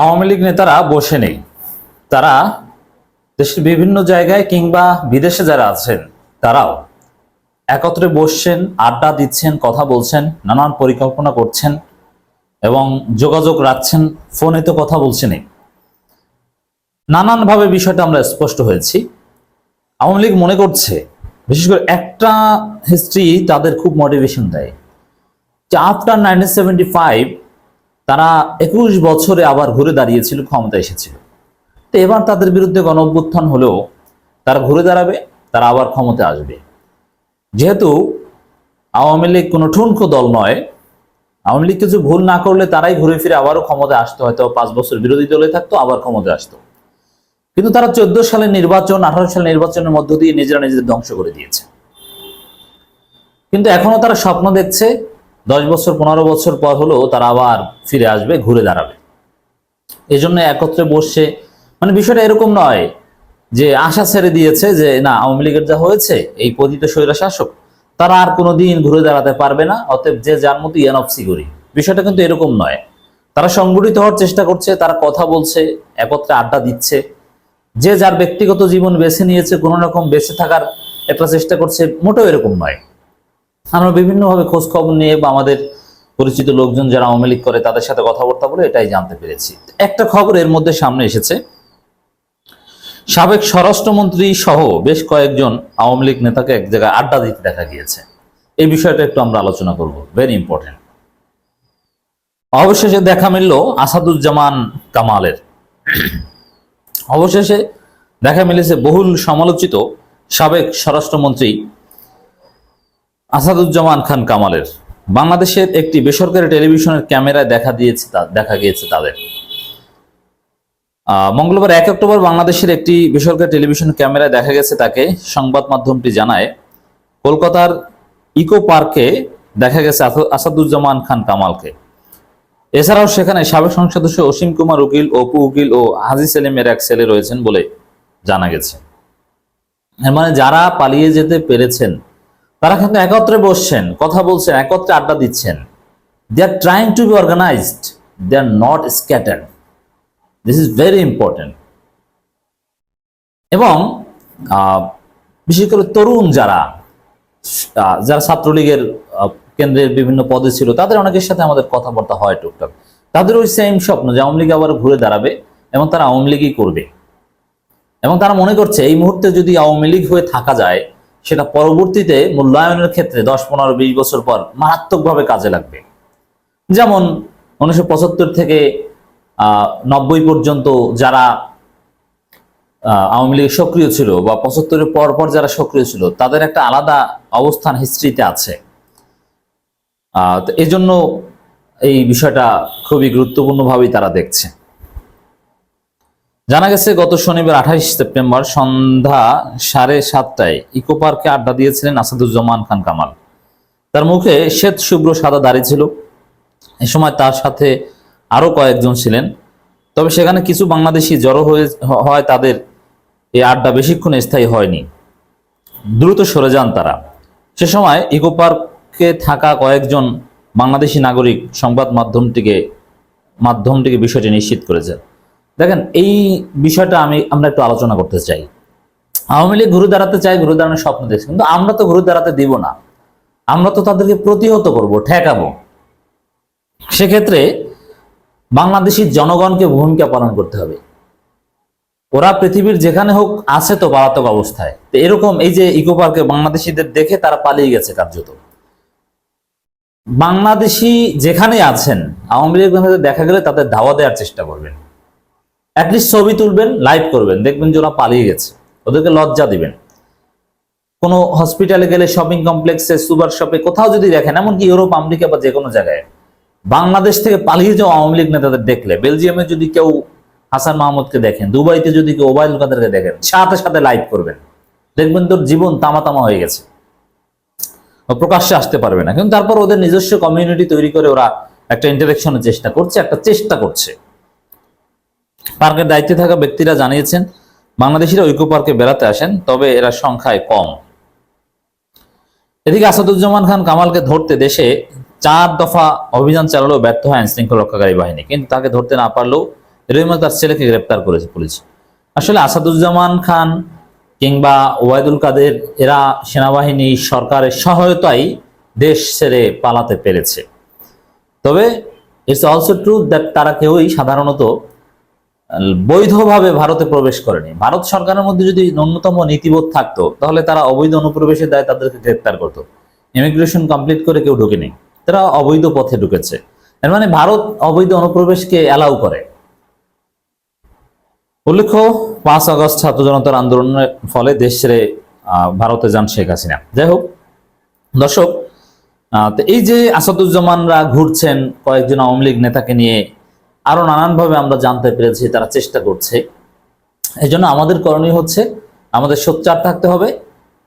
আওয়ামী লীগ নেতারা বসে নেই। তারা দেশের বিভিন্ন জায়গায় কিংবা বিদেশে যারা আছেন, তারাও একত্রে বসছেন, আড্ডা দিচ্ছেন, কথা বলছেন, নানান পরিকল্পনা করছেন এবং যোগাযোগ রাখছেন, ফোনে তো কথা বলছেনই। নানানভাবে বিষয়টা আমরা স্পষ্ট হয়েছি। আওয়ামী লীগ মনে করছে, বিশেষ করে একটা হিস্ট্রি তাদের খুব মোটিভেশন দেয়। যে আফটার নাইনটিন সেভেন্টি ফাইভ তারা একুশ বছরে আবার ঘুরে দাঁড়িয়েছিল, ক্ষমতা এসেছিল। তো এবার তাদের বিরুদ্ধে গণ অভ্যুত্থান হলেও তারা ঘুরে দাঁড়াবে, তারা আবার ক্ষমতা আসবে। যেহেতু আওয়ামী লীগ কোনো ঠুনকো দল নয়, আওয়ামী লীগ কিছু ভুল না করলে তারাই ঘুরে ফিরে আবারও ক্ষমতায় আসতো, হয়তো পাঁচ বছর বিরোধী দলে থাকতো, আবার ক্ষমতায় আসতো। কিন্তু তারা চোদ্দ সালের নির্বাচন, আঠারো সালের নির্বাচনের মধ্য দিয়ে নিজেরা নিজেদের ধ্বংস করে দিয়েছে। কিন্তু এখনও তারা স্বপ্ন দেখছে দশ বছর, পনেরো বছর পর হলেও তারা আবার ফিরে আসবে, ঘুরে দাঁড়াবে। এই জন্য একত্রে বসছে মানে বিষয়টা এরকম নয় যে আশা ছেড়ে দিয়েছে যে, না, আওয়ামী লীগের যা হয়েছে, এই পতিত স্বৈরা শাসক, তারা আর কোনোদিন ঘুরে দাঁড়াতে পারবে না, অতএব যে যার মতো ইয়ান অফ সিগরি বিষয়টা কিন্তু এরকম নয়। তারা সংগঠিত হওয়ার চেষ্টা করছে, তারা কথা বলছে, একত্রে আড্ডা দিচ্ছে। যে যার ব্যক্তিগত জীবন বেছে নিয়েছে, কোনো রকম বেঁচে থাকার একটা চেষ্টা করছে, মোটেও এরকম নয়। আমরা বিভিন্নভাবে খোঁজ খবর নিয়ে বা আমাদের পরিচিত লোকজন যারা আওয়ামী লীগ করে তাদের সাথে কথাবার্তা বলে এটাই জানতে পেরেছি। একটা খবর এর মধ্যে সামনে এসেছে। সাবেক স্বরাষ্ট্রমন্ত্রী সহ বেশ কয়েকজন আওয়ামী লীগ নেতাকে এক জায়গায় আড্ডা দিতে দেখা গিয়েছে। এই বিষয়টা একটু আমরা আলোচনা করব। ভেরি ইম্পর্টেন্ট অবশেষে দেখা মিলল আসাদুজ্জামান কামালের। অবশেষে দেখা মিলেছে বহুল সমালোচিত সাবেক স্বরাষ্ট্রমন্ত্রী আসাদুজ্জামান খান কামালের। বাংলাদেশের একটি বেসরকারি টেলিভিশনের ক্যামেরায় দেখা দিয়েছে দেখা গিয়েছে তাদের। মঙ্গলবার এক অক্টোবর বাংলাদেশের একটি বেসরকারি টেলিভিশন ক্যামেরায় দেখা গেছে তাকে। সংবাদ মাধ্যমটি জানায়, কলকাতার ইকো পার্কে দেখা গেছে আসাদুজ্জামান খান কামালকে। এছাড়াও সেখানে সাবেক সংসদ সদস্য অসীম কুমার উকিল অপু উকিল ও হাজি সেলিমের এক ছেলে রয়েছেন বলে জানা গেছে। মানে যারা পালিয়ে যেতে পেরেছেন তারা কিন্তু একত্রে বসছেন, কথা বলছেন, একত্রে আড্ডা দিচ্ছেন। They are trying to be organised they are not scattered this is very important এবং বিশেষ করে তরুণ যারা যারা ছাত্রলীগের কেন্দ্রের বিভিন্ন পদে ছিল, তাদের অনেকের সাথে আমাদের কথাবার্তা হয় টুকটাক। তাদের ওই সেম স্বপ্ন যে আওয়ামী লীগ আবার ঘুরে দাঁড়াবে এবং তারা আওয়ামী লীগই করবে। এবং তারা মনে করছে, এই মুহূর্তে যদি আওয়ামী লীগ হয়ে থাকা যায় সেটা পরবর্তীতে মূল্যায়নের ক্ষেত্রে দশ, পনেরো, বিশ বছর পর মারাত্মকভাবে কাজে লাগবে। যেমন উনিশশো পঁচাত্তর থেকে নব্বই পর্যন্ত যারা আওয়ামী লীগ সক্রিয় ছিল বা পঁচাত্তরের পর পর যারা সক্রিয় ছিল, তাদের একটা আলাদা অবস্থান হিস্ট্রিতে আছে। তো এই জন্য এই বিষয়টা খুবই গুরুত্বপূর্ণভাবেই তারা দেখছে। জানা গেছে, গত শনিবার আঠাইশ সেপ্টেম্বর সন্ধ্যা সাড়ে সাতটায় ইকো পার্কে আড্ডা দিয়েছিলেন আসাদুজ্জামান খান কামাল। তার মুখে শ্বেত, শুভ্র, সাদা দাড়ি ছিল। এ সময় তার সাথে আরও কয়েকজন ছিলেন। তবে সেখানে কিছু বাংলাদেশি জড়ো হয়ে, হয় তাদের এই আড্ডা বেশিক্ষণ স্থায়ী হয়নি। দ্রুত সরে যান তারা। সে সময় ইকো পার্কে থাকা কয়েকজন বাংলাদেশি নাগরিক সংবাদ মাধ্যমটিকে মাধ্যমটিকে বিষয়টি নিশ্চিত করেছে দেখেন, এই বিষয়টা আমি, আমরা একটু আলোচনা করতে চাই। আওয়ামী লীগ ঘুরে দাঁড়াতে চাই ঘুরে দাঁড়ানোর স্বপ্ন দেখছে। কিন্তু আমরা তো ঘুরে দাঁড়াতে দিব না। আমরা তো তাদেরকে প্রতিহত করব, ঠেকাবো। সেক্ষেত্রে বাংলাদেশি জনগণকে ভূমিকা পালন করতে হবে। ওরা পৃথিবীর যেখানে হোক আছে তো পলাতক অবস্থায়। তো এরকম এই যে ইকো পার্কে বাংলাদেশিদের দেখে তারা পালিয়ে গেছে কার্যত। বাংলাদেশি যেখানে আছেন, আওয়ামী লীগ দেখা গেলে তাদের ধাওয়া দেওয়ার চেষ্টা করবেন। অ্যাটলিস্ট ছবি তুলবেন লাইভ করবেন, দেখবেন যে ওরা পালিয়ে গেছে। ওদেরকে লজ্জা দিবেন। কোনো হসপিটালে গেলে শপিং কমপ্লেক্সে সুপার শপে কোথাও যদি দেখেন, এমনকি ইউরোপ আমেরিকা বা যে কোনো জায়গায়, বাংলাদেশ থেকে পালিয়ে যাওয়া আওয়ামী লীগ নেতাদের দেখলে বেলজিয়ামে যদি কেউ হাসান মাহমুদকে দেখেন, দুবাইতে যদি কেউ ওবায়দুল কাদেরকে দেখেন, সাথে সাথে লাইভ করবেন। দেখবেন তোর জীবন তামা তামা হয়ে গেছে। প্রকাশ্যে আসতে পারবে না। কিন্তু তারপর ওদের নিজস্ব কমিউনিটি তৈরি করে ওরা একটা ইন্টারেকশনের চেষ্টা করছে, একটা চেষ্টা করছে। পার্কের দায়িত্বে থাকা ব্যক্তিরা জানিয়েছেন, বাংলাদেশিরা ঐক্য পার্কে বেড়াতে আসেন, তবে এরা সংখ্যায় কম। এদিকে আসাদুজ্জামান খান কামালকে ধরতে দেশে চার দফা অভিযান চালালেও ব্যর্থ হয় আইন শৃঙ্খলা রক্ষাকারী বাহিনী, কিন্তু তাকে ধরতে না পারলেও রহিমা তার ছেলেকে গ্রেপ্তার করেছে পুলিশ। আসলে আসাদুজ্জামান খান কিংবা ওয়াইদুল কাদের, এরা সেনাবাহিনী সরকারের সহায়তায় দেশ ছেড়ে পালাতে পেরেছে। তবে ইটস অলসো ট্রু দ্যাট তারা কেউই সাধারণত বৈধভাবে ভারতে প্রবেশ করেনি। ভারত সরকারের মধ্যে যদি ন্যূনতম নীতিবোধ থাকতো, তাহলে তারা অবৈধ অনুপ্রবেশের দায় তাদেরকে গ্রেপ্তার করতো। ইমিগ্রেশন কমপ্লিট করে কেউ ঢুকেনি। তারা অবৈধ পথে ঢুকেছে। এর মানে ভারত অবৈধ অনুপ্রবেশকে অ্যালাউ করে। উল্লেখ্য, পাঁচ আগস্ট ছাত্র জনতার আন্দোলনের ফলে দেশ ছেড়ে ভারতে যান শেখ হাসিনা। যাই হোক, দর্শক এই যে আসাদুজ্জামানরা ঘুরছেন, কয়েকজন আওয়ামী লীগ নেতাকে নিয়ে আরও নানানভাবে আমরা জানতে পেরেছি, তারা চেষ্টা করছে। এই জন্য আমাদের করণীয় হচ্ছে, আমাদের সোচ্চার থাকতে হবে।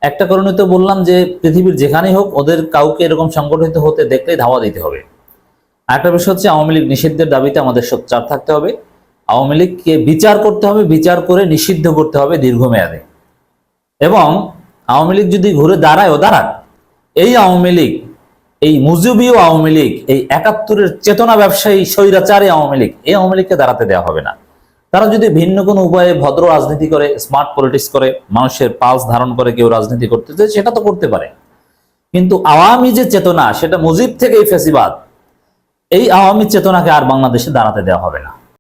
একটা করণীয় তো বললাম যে, পৃথিবীর যেখানেই হোক, ওদের কাউকে এরকম সংগঠিত হতে দেখলেই ধাওয়া দিতে হবে। আরেকটা বিষয় হচ্ছে, আওয়ামী লীগ নিষিদ্ধের দাবিতে আমাদের সোচ্চার থাকতে হবে। আওয়ামী লীগকে বিচার করতে হবে, বিচার করে নিষিদ্ধ করতে হবে দীর্ঘমেয়াদে। এবং আওয়ামী লীগ যদি ঘুরে দাঁড়ায়, ও দাঁড়াক। এই আওয়ামী লীগ এই মুজিবীয় আওয়ামী লীগ, এই একাত্তরের চেতনা ব্যবসায়ী স্বৈরাচারী আওয়ামী লীগ, এই আওয়ামী লীগকে দাঁড়াতে দেওয়া হবে না। তারা যদি ভিন্ন কোন উপায়ে ভদ্র রাজনীতি করে, স্মার্ট পলিটিক্স করে, মানুষের পালস ধারণ করে, কেউ রাজনীতি করতে চায়, সেটা তো করতে পারে। কিন্তু আওয়ামী যে চেতনা, সেটা মুজিব থেকেই ফেসিবাদ। এই আওয়ামী চেতনাকে আর বাংলাদেশে দাঁড়াতে দেওয়া হবে না।